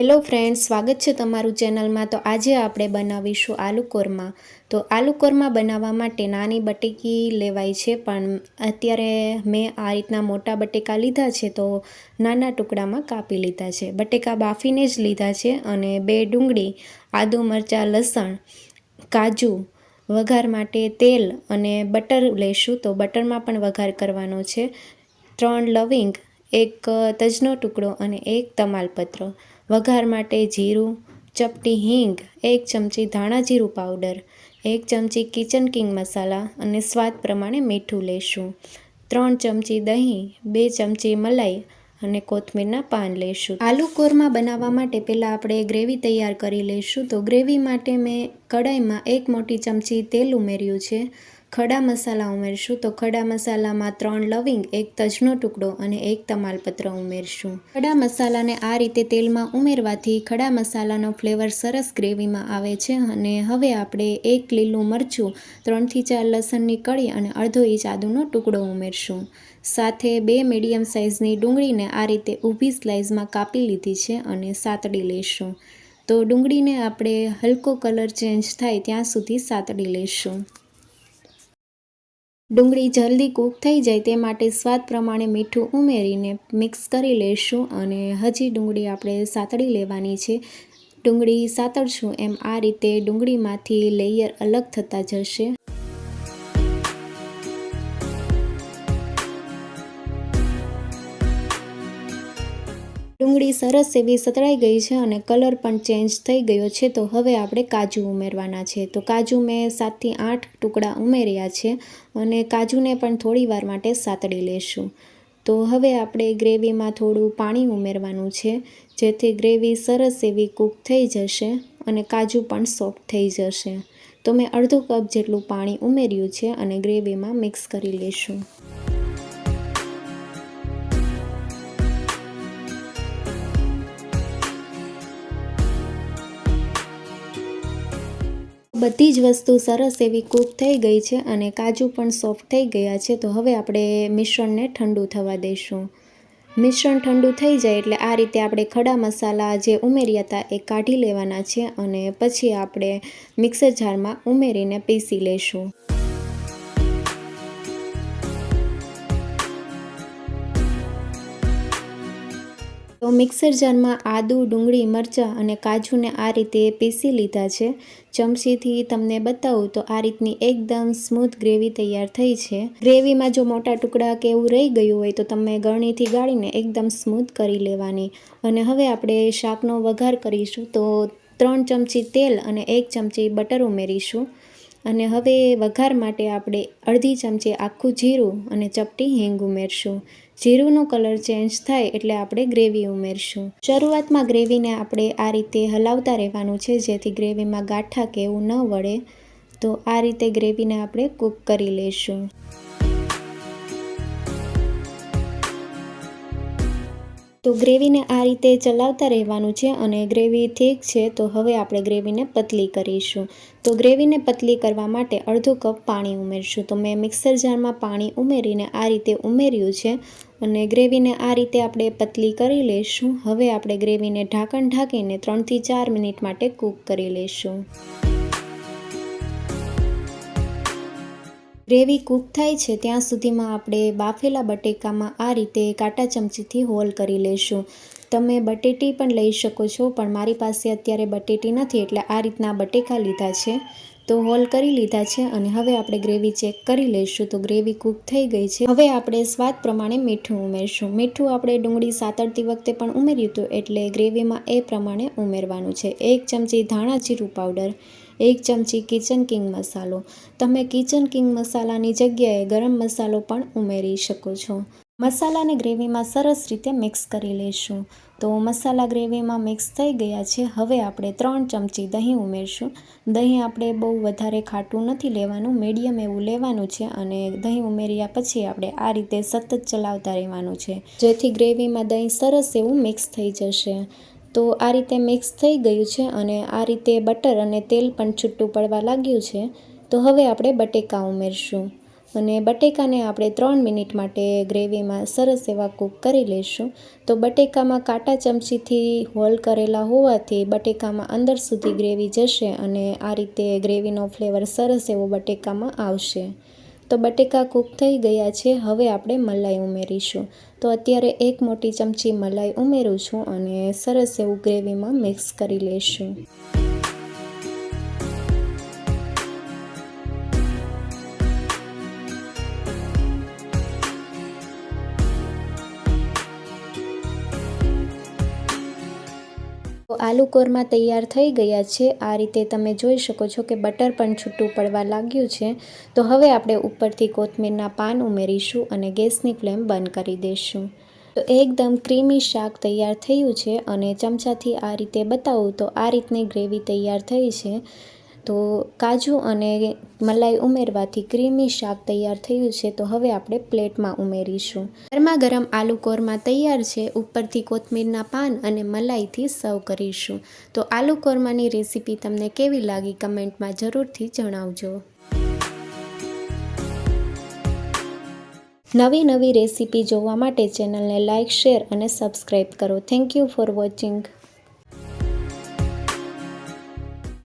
Hello friends, સ્વાગત છે તમારું ચેનલમાં. તો આજે આપણે બનાવીશું આલુ કોરમા. તો આલુ કોરમા બનાવવા માટે નાની બટેકી લેવાય છે, પણ અત્યારે મેં આ રીતના મોટા બટેકા લીધા છે, તો નાના ટુકડામાં કાપી લીધા છે. બટેકા બાફીને જ લીધા છે અને બે ડુંગળી, આદુ મરચાં, લસણ, કાજુ વઘાર માટે તેલ અને બટર લેશું. તો બટરમાં પણ વઘાર કરવાનો છે. ત્રણ લવિંગ, એક તજનો ટુકડો અને એક તમાલપત્ર. વઘાર માટે જીરું, ચપટી હિંગ, એક ચમચી ધાણા જીરું પાવડર, એક ચમચી કિચન કિંગ મસાલા અને સ્વાદ પ્રમાણે મીઠું લેશું. ત્રણ ચમચી દહીં, બે ચમચી મલાઈ અને કોથમીરના પાન લેશું. આલુ કોરમા બનાવવા માટે પહેલાં આપણે ગ્રેવી તૈયાર કરી લઈશું તો ગ્રેવી માટે મેં કઢાઈમાં એક મોટી ચમચી તેલ ઉમેર્યું છે. ખડા મસાલા ઉમેરશું તો ખડા મસાલામાં ત્રણ લવિંગ, એક તજનો ટુકડો અને એક તમાલપત્ર ઉમેરશું. ખડા મસાલાને આ રીતે તેલમાં ઉમેરવાથી ખડા મસાલાનો ફ્લેવર સરસ ગ્રેવીમાં આવે છે અને હવે આપણે એક લીલું મરચું, ત્રણથી ચાર લસણની કળી અને અડધો ઇંચ આદુનો ટુકડો ઉમેરશું. સાથે બે મીડિયમ સાઇઝની ડુંગળીને આ રીતે ઊભી સ્લાઇઝમાં કાપી લીધી છે અને સાતડી લઈશું તો ડુંગળીને આપણે હલકો કલર ચેન્જ થાય ત્યાં સુધી સાતડી લઈશું ડુંગળી જલ્દી કૂક થઈ જાય તે માટે સ્વાદ પ્રમાણે મીઠું ઉમેરીને મિક્સ કરી લઈશું અને હજી ડુંગળી આપણે સાતળી લેવાની છે. ડુંગળી સાતળશું એમ આ રીતે ડુંગળીમાંથી લેયર અલગ થતા જશે. ડુંગળી સરસ એવી સતળાઈ ગઈ છે અને કલર પણ ચેન્જ થઈ ગયો છે, તો હવે આપણે કાજુ ઉમેરવાના છે. તો કાજુ મેં સાતથી આઠ ટુકડા ઉમેર્યા છે અને કાજુને પણ થોડી વાર માટે સાતડી લેશું. તો હવે આપણે ગ્રેવીમાં થોડું પાણી ઉમેરવાનું છે, જેથી ગ્રેવી સરસ એવી કૂક થઈ જશે અને કાજુ પણ સોફ્ટ થઈ જશે. તો મેં અડધો કપ જેટલું પાણી ઉમેર્યું છે અને ગ્રેવીમાં મિક્સ કરી લઈશું બધી જ વસ્તુ સરસ એવી કૂક થઈ ગઈ છે અને કાજુ પણ સોફ્ટ થઈ ગયા છે. તો હવે આપણે મિશ્રણને ઠંડુ થવા દઈશું. મિશ્રણ ઠંડુ થઈ જાય એટલે આ રીતે આપણે ખડા મસાલા જે ઉમેર્યા હતા એ કાઢી લેવાના છે અને પછી આપણે મિક્સર જારમાં ઉમેરીને પીસી લઈશું તો મિક્સર જારમાં આદુ, ડુંગળી, મરચાં અને કાજુને આ રીતે પીસી લીધા છે. ચમચીથી તમને બતાવું તો આ રીતની એકદમ સ્મૂથ ગ્રેવી તૈયાર થઈ છે. ગ્રેવીમાં જો મોટા ટુકડા કે એવું રહી ગયું હોય તો તમે ગળણીથી ગાળીને એકદમ સ્મૂથ કરી લેવાની. અને હવે આપણે શાકનો વઘાર કરીશું તો ત્રણ ચમચી તેલ અને એક ચમચી બટર ઉમેરીશું. અને હવે વઘાર માટે આપણે અડધી ચમચી આખું જીરું અને ચપટી હિંગ ઉમેરશું. જીરુંનો કલર ચેન્જ થાય એટલે આપણે ગ્રેવી ઉમેરશું. શરૂઆતમાં ગ્રેવીને આપણે આ રીતે હલાવતા રહેવાનું છે, જેથી ગ્રેવીમાં ગાંઠા કે એવું ન વળે. તો આ રીતે ગ્રેવીને આપણે કૂક કરી લઈશું. તો ગ્રેવીને આ રીતે ચલાવતા રહેવાનું છે અને ગ્રેવી ઠીક છે, તો હવે આપણે ગ્રેવીને પતલી કરીશું. તો ગ્રેવીને પતલી કરવા માટે અડધો કપ પાણી ઉમેરશું. તો મેં મિક્સર જારમાં પાણી ઉમેરીને આ રીતે ઉમેર્યું છે અને ગ્રેવીને આ રીતે આપણે પતલી કરી લઈશું હવે આપણે ગ્રેવીને ઢાંકણ ઢાંકીને ત્રણથી ચાર મિનિટ માટે કૂક કરી લઈશું ગ્રેવી કૂક થાય છે, ત્યાં સુધીમાં આપણે બાફેલા બટેકામાં આ રીતે કાંટા ચમચીથી હોલ કરી લઈશું. તમે બટેટી પણ લઈ શકો છો, પણ મારી પાસે અત્યારે બટેટી નથી, એટલે આ રીતના બટેકા લીધા છે. તો હોલ કરી લીધા છે અને હવે આપણે ગ્રેવી ચેક કરી લઈશું. તો ગ્રેવી કૂક થઈ ગઈ છે. હવે આપણે સ્વાદ પ્રમાણે મીઠું ઉમેરશું. મીઠું આપણે ડુંગળી સાતડતી વખતે પણ ઉમેર્યું હતું, એટલે ગ્રેવીમાં એ પ્રમાણે ઉમેરવાનું છે. એક ચમચી ધાણા જીરું પાવડર એક ચમચી કિચન કિંગ મસાલો. તમે કિચન કિંગ મસાલાની જગ્યાએ ગરમ મસાલો પણ ઉમેરી શકો છો. મસાલાને ગ્રેવીમાં સરસ રીતે મિક્સ કરી લઈશું તો મસાલા ગ્રેવીમાં મિક્સ થઈ ગયા છે. હવે આપણે ત્રણ ચમચી દહીં ઉમેરશું. દહીં આપણે બહુ વધારે ખાટું નથી લેવાનું મીડિયમ એવું લેવાનું છે અને દહીં ઉમેર્યા પછી આપણે આ રીતે સતત ચલાવતા રહેવાનું છે. જેથી ગ્રેવીમાં દહીં સરસ એવું મિક્સ થઈ જશે. તો આ રીતે મિક્સ થઈ ગયું છે અને આ રીતે બટર અને તેલ પણ છૂટું પડવા લાગ્યું છે. તો હવે આપણે બટેકા ઉમેરશું અને બટેકાને આપણે ત્રણ મિનિટ માટે ગ્રેવીમાં સરસ એવા કૂક કરી લઈશું. તો બટેકામાં કાંટા ચમચીથી હોલ કરેલા હોવાથી બટેકામાં અંદર સુધી ગ્રેવી જશે અને આ રીતે ગ્રેવીનો ફ્લેવર સરસ એવો બટેકામાં આવશે. તો બટેકા કૂક થઈ ગયા છે, હવે આપણે મલાઈ ઉમેરીશું. તો અત્યારે એક મોટી ચમચી મલાઈ ઉમેરું છું અને સરસ એવું ગ્રેવીમાં મિક્સ કરી લઈશું. તો આલુ કોરમા તૈયાર થઈ ગયા છે. આ રીતે તમે જોઈ શકો છો કે બટર પણ છૂટું પડવા લાગ્યું છે. તો હવે આપણે ઉપરથી કોથમીરના પાન ઉમેરીશું અને ગેસની ફ્લેમ બંધ કરી દઈશું. તો એકદમ ક્રીમી શાક તૈયાર થયું છે અને ચમચાથી આ રીતે બતાવું તો આ રીતની ગ્રેવી તૈયાર થઈ છે. તો કાજુ અને મલાઈ ઉમેરવાથી ક્રીમી શાક તૈયાર થયું છે, તો હવે આપણે પ્લેટમાં ઉમેરીશું. ગરમા ગરમ આલુ કોરમા તૈયાર છે, ઉપરથી કોથમીરના પાન અને મલાઈથી સર્વ કરીશું. તો આલુ કોરમાની રેસીપી તમને કેવી લાગી કમેન્ટમાં જરૂરથી જણાવજો. નવી નવી રેસીપી જોવા માટે ચેનલને લાઇક શેર અને સબસ્ક્રાઈબ કરો. Thank you for watching.